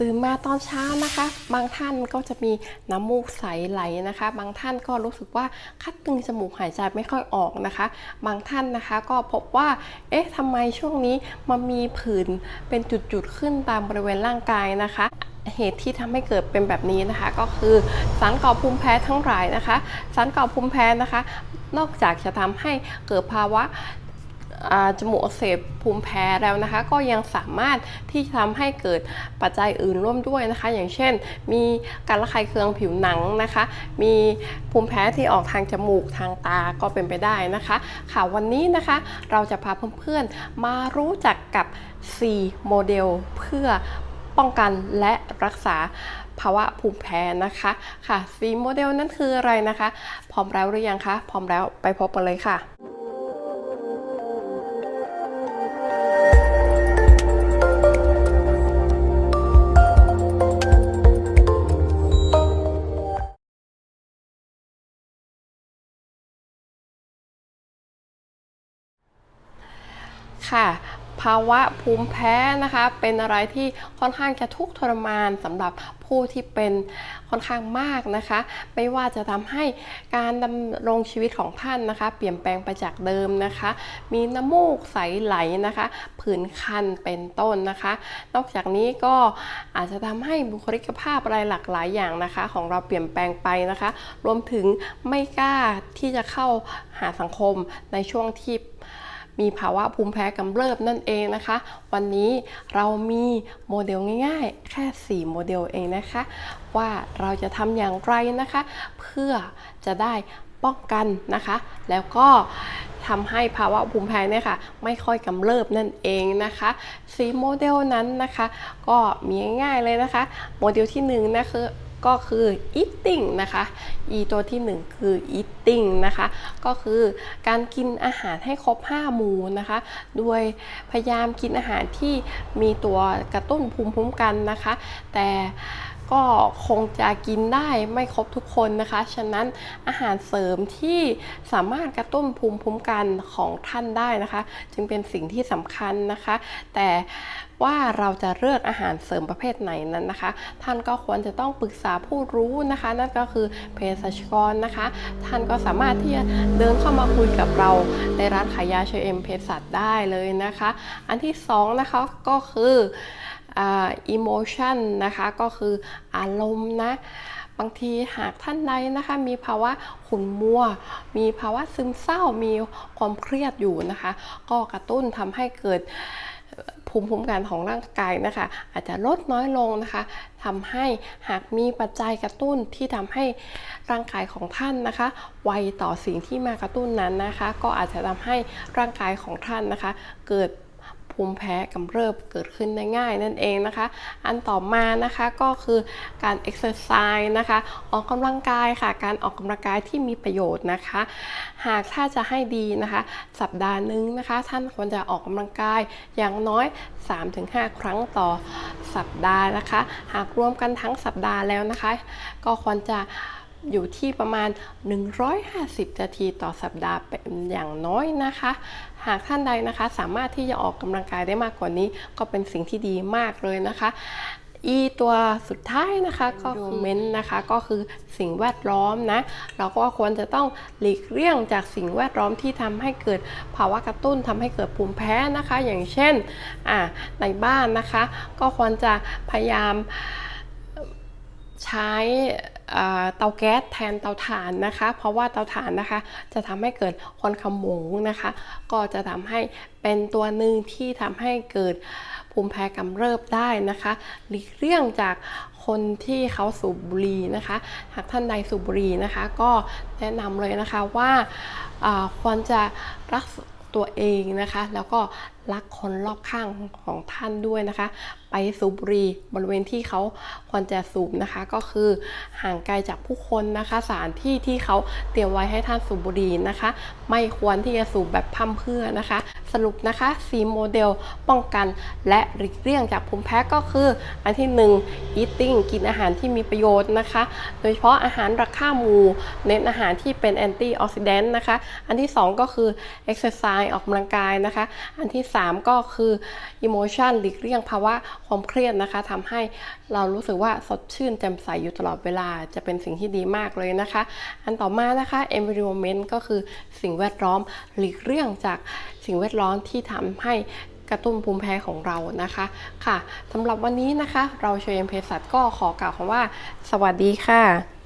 ตื่นมาตอนเช้านะคะ บางท่านก็จะมีน้ำมูกใสไหลนะคะ บางท่านก็รู้สึกว่าคัดตึงจมูกหายใจไม่ค่อยออกนะคะ บางท่านนะคะก็พบว่า เอ๊ะทำไมช่วงนี้มันมีผื่นเป็นจุดๆขึ้นตามบริเวณร่างกายนะคะเหตุที่ทำให้เกิดเป็นแบบนี้นะคะ ก็คือสารก่อภูมิแพ้ทั้งหลายนะคะ สารก่อภูมิแพ้นะคะ นอกจากจะทำให้เกิดภาวะ จมูกอักเสบภูมิแพ้แล้วนะคะ ก็ยังสามารถที่จะทำให้เกิดปัจจัยอื่นร่วมด้วยนะคะ อย่างเช่น มีการระคายเคืองผิวหนังนะคะ มีภูมิแพ้ที่ออกทางจมูกทางตาก็เป็นไปได้นะคะ ค่ะวันนี้นะคะเราจะพาเพื่อนๆมารู้จักกับ 4 โมเดลเพื่อป้องกันและรักษาภาวะภูมิแพ้นะคะค่ะ 4 โมเดลนั้นคืออะไรนะคะ พร้อมแล้วหรือยังคะ พร้อมแล้วไปพบกันเลยค่ะ ค่ะ ภาวะภูมิแพ้นะคะ เป็นอะไรที่ค่อนข้างจะทุกข์ทรมานสำหรับผู้ที่เป็นค่อนข้างมากนะคะ ไม่ว่าจะทำให้การดำรงชีวิตของท่านนะคะ เปลี่ยนแปลงไปจากเดิมนะคะ มีน้ำมูกใสไหลนะคะผื่นคันเป็นต้นนะคะ นอกจากนี้ก็อาจจะทำให้บุคลิกภาพอะไรหลากหลายอย่างนะคะ ของเราเปลี่ยนแปลงไปนะคะ รวมถึงไม่กล้าที่จะเข้าหาสังคมในช่วงที่ มีภาวะภูมิแพ้กำเริบนั่นเองนะคะ วันนี้เรามีโมเดลง่ายๆ แค่ 4 โมเดลเองนะคะ ว่าเราจะทำอย่างไรนะคะ เพื่อจะได้ป้องกันนะคะ แล้วก็ทำให้ภาวะภูมิแพ้เนี่ยค่ะไม่ค่อยกำเริบนั่นเองนะคะสีโมเดลนั้นนะคะ ก็มีง่ายๆเลยนะคะ โมเดลที่1นงนะคือ ก็คือ eating นะคะ e ตัวที่ 1 คือ eating นะคะ ก็คือการกินอาหารให้ครบ 5 หมู่นะคะ โดยพยายามกินอาหารที่มีตัวกระตุ้นภูมิคุ้มกันนะคะ แต่ ก็คงจะกินได้ไม่ครบทุกคนนะคะ ฉะนั้นอาหารเสริมที่สามารถกระตุ้นภูมิคุ้มกันของท่านได้นะคะ จึงเป็นสิ่งที่สำคัญนะคะ แต่ว่าเราจะเลือกอาหารเสริมประเภทไหนนั้นนะคะ ท่านก็ควรจะต้องปรึกษาผู้รู้นะคะ นั่นก็คือเภสัชกรนะคะ ท่านก็สามารถที่จะเดินเข้ามาคุยกับเราในร้านขายยาเชเอ็มเภสัชได้เลยนะคะ อันที่สองนะคะก็คือ อา emotion นะคะก็คืออารมณ์นะบางทีหากท่านใดนะคะมีภาวะขุ่นมัว มีภาวะซึมเศร้ามีความเครียดอยู่นะคะ ก็กระตุ้นทำให้เกิดภูมิคุ้มกันของร่างกายนะคะ อาจจะลดน้อยลงนะคะทำให้หากมีปัจจัยกระตุ้นที่ทำให้ร่างกายของท่านนะคะ ไวต่อสิ่งที่มากระตุ้นนั้นนะคะ ก็อาจจะทำให้ร่างกายของท่านนะคะ เกิด ภูมิแพ้กำเริบเกิดขึ้นได้ง่ายนั่นเองนะคะ อันต่อมานะคะก็คือการเอ็กซ์ไซส์นะคะ ออกกำลังกายค่ะ การออกกำลังกายที่มีประโยชน์นะคะ หากถ้าจะให้ดีนะคะ สัปดาห์หนึ่งนะคะ ท่านควรจะออกกำลังกายอย่างน้อย 3-5 ครั้งต่อสัปดาห์นะคะ หากรวมกันทั้งสัปดาห์แล้วนะคะ ก็ควรจะอยู่ที่ประมาณ 150 นาทีต่อสัปดาห์เป็นอย่างน้อยนะคะ หากท่านใดนะคะ สามารถที่จะออกกำลังกายได้มากกว่านี้ ก็เป็นสิ่งที่ดีมากเลยนะคะ อีตัวสุดท้ายนะคะก็คือเมนนะคะก็คือสิ่งแวดล้อมนะ เราก็ควรจะต้องหลีกเลี่ยงจากสิ่งแวดล้อมที่ทำให้เกิดภาวะกระตุ้นทำให้เกิดภูมิแพ้นะคะ อย่างเช่นอ่าในบ้านนะคะ ก็ควรจะพยายาม ใช้เตาแก๊สแทนเตาถ่านนะคะ เพราะว่าเตาถ่านนะคะ จะทำให้เกิดควันขโมงนะคะ ก็จะทำให้เป็นตัวหนึ่งที่ทำให้เกิดภูมิแพ้กำเริบได้นะคะหลีกเลี่ยงจากคนที่เขาสูบบุหรี่นะคะ หากท่านใดสูบบุหรี่นะคะ ก็แนะนำเลยนะคะว่าควรจะรักตัวเองนะคะ แล้วก็ รักคนรอบข้างของท่านด้วยนะคะ ไปสูบบุหรี่บริเวณที่เขาควรจะสูบนะคะ ก็คือห่างไกลจากผู้คนนะคะ สถานที่ที่เขาเตรียมไว้ให้ท่านสูบบุหรี่นะคะ ไม่ควรที่จะสูบแบบพร่ำเพื่อนะคะ สรุปนะคะสีโมเดลป้องกันและหลีกเลี่ยงจากภูมิแพ้ก็คือ อันที่ 1 eating กินอาหารที่มีประโยชน์นะคะ โดยเฉพาะอาหารราคาหมูเน้นอาหารที่เป็นแอนตี้ออกซิแดนต์นะคะ อันที่ 2 ก็คือ exercise ออกกำลังกายนะคะ อันที่ 3 3 ก็คือ emotion หลีกเลี่ยงภาวะความเครียดนะคะทำให้เรารู้สึกว่าสดชื่นแจ่มใสอยู่ตลอดเวลาจะเป็นสิ่งที่ดีมากเลยนะคะ อันต่อมานะคะ environment ก็คือสิ่งแวดล้อมหลีกเลี่ยงจากสิ่งแวดล้อมที่ทำให้กระตุ้นภูมิแพ้ของเรานะคะค่ะสำหรับวันนี้นะคะ เราเชยเภสัชก็ขอกล่าวคำว่า สวัสดีค่ะ